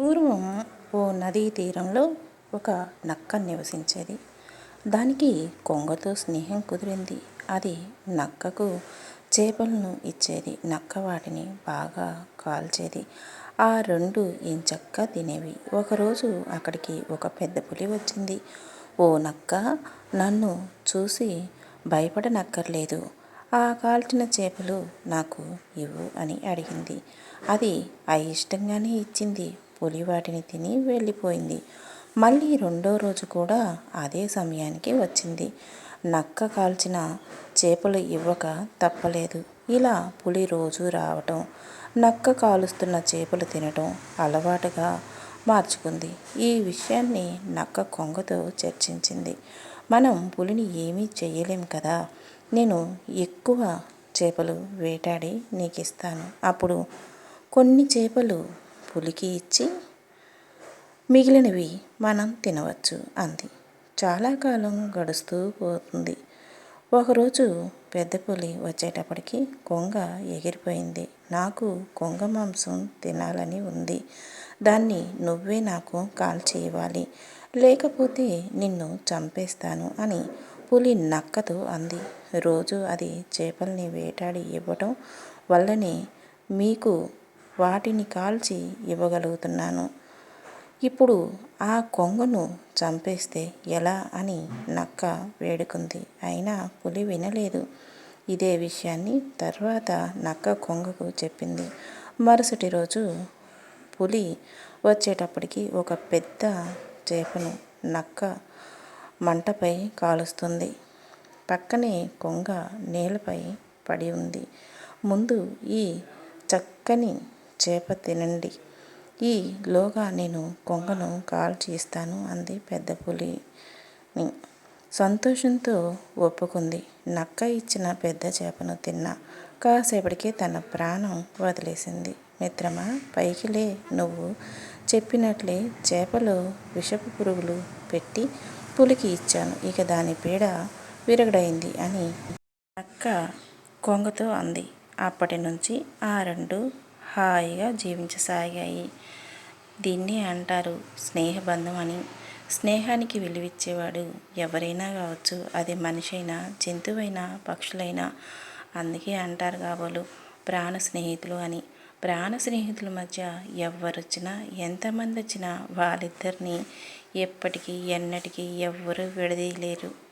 పూర్వం ఓ నదీ తీరంలో ఒక నక్క నివసించేది. దానికి కొంగతో స్నేహం కుదిరింది. అది నక్కకు చేపలను ఇచ్చేది. నక్క వాటిని బాగా కాల్చేది. ఆ రెండు ఎంచక్కా తినేవి. ఒకరోజు అక్కడికి ఒక పెద్ద పులి వచ్చింది. ఓ నక్క నన్ను చూసి భయపడనక్కర్లేదు. ఆ కాల్చిన చేపలు నాకు ఇవ్వు అని అడిగింది. అది అయిష్టంగానే ఇచ్చింది. పులి వాటిని తిని వెళ్ళిపోయింది. మళ్ళీ రెండో రోజు కూడా అదే సమయానికి వచ్చింది. నక్క కాల్చిన చేపలు ఇవ్వక తప్పలేదు. ఇలా పులి రోజు రావటం నక్క కాలుస్తున్న చేపలు తినటం అలవాటుగా మార్చుకుంది. ఈ విషయాన్ని నక్క కొంగతో చర్చించింది. మనం పులిని ఏమీ చేయలేం కదా. నేను ఎక్కువ చేపలు వేటాడి నీకు ఇస్తాను అప్పుడు కొన్ని చేపలు పులికి ఇచ్చి మిగిలినవి మనం తినవచ్చు అంది. చాలా కాలం గడుస్తూ పోతుంది. ఒకరోజు పెద్ద పులి వచ్చేటప్పటికి కొంగ ఎగిరిపోయింది. నాకు కొంగ మాంసం తినాలని ఉంది. దాన్ని నువ్వే నాకు కాల్ ఇవ్వాలి లేకపోతే నిన్ను చంపేస్తాను అని పులి నక్కతో అంది. రోజు అది చేపల్ని వేటాడి ఇవ్వటం వల్లనే మీకు వాటిని కాల్చి ఇవ్వగలుగుతున్నాను. ఇప్పుడు ఆ కొంగను చంపేస్తే ఎలా అని నక్క వేడుకుంది. అయినా పులి వినలేదు. ఇదే విషయాన్ని తర్వాత నక్క కొంగకు చెప్పింది. మరుసటి రోజు పులి వచ్చేటప్పటికి ఒక పెద్ద చేపను నక్క మంటపై కాలుస్తుంది. పక్కనే కొంగ నేలపై పడి ఉంది. ముందు ఈ చక్కని చేప తినండి. ఈ లోగా నేను కొంగను కాల్ చేస్తాను అంది పెద్ద పులి. సంతోషంతో ఒప్పుకుంది. నక్క ఇచ్చిన పెద్ద చేపను తిన్నా. కాసేపటికి తన ప్రాణం వదిలేసింది. మిత్రమా పైకిలే నువ్వు చెప్పినట్లే చేపలో విషపు పురుగులు పెట్టి పులికి ఇచ్చాను. ఇక దాని పీడ విరగడైంది అని నక్క కొంగతో అంది. అప్పటి నుంచి ఆ రెండు హాయిగా జీవించసాగాయి. దీన్ని అంటారు స్నేహబంధం అని స్నేహానికి విలువిచ్చేవాడు ఎవరైనా కావచ్చు. అది మనిషైనా జంతువైనా పక్షులైనా అందుకే అంటారు కాబోలు ప్రాణ స్నేహితులు అని. ప్రాణ స్నేహితుల మధ్య ఎవరొచ్చినా ఎంతమంది వచ్చినా వాళ్ళిద్దరిని ఎప్పటికీ ఎన్నటికీ ఎవ్వరూ విడదీయలేరు.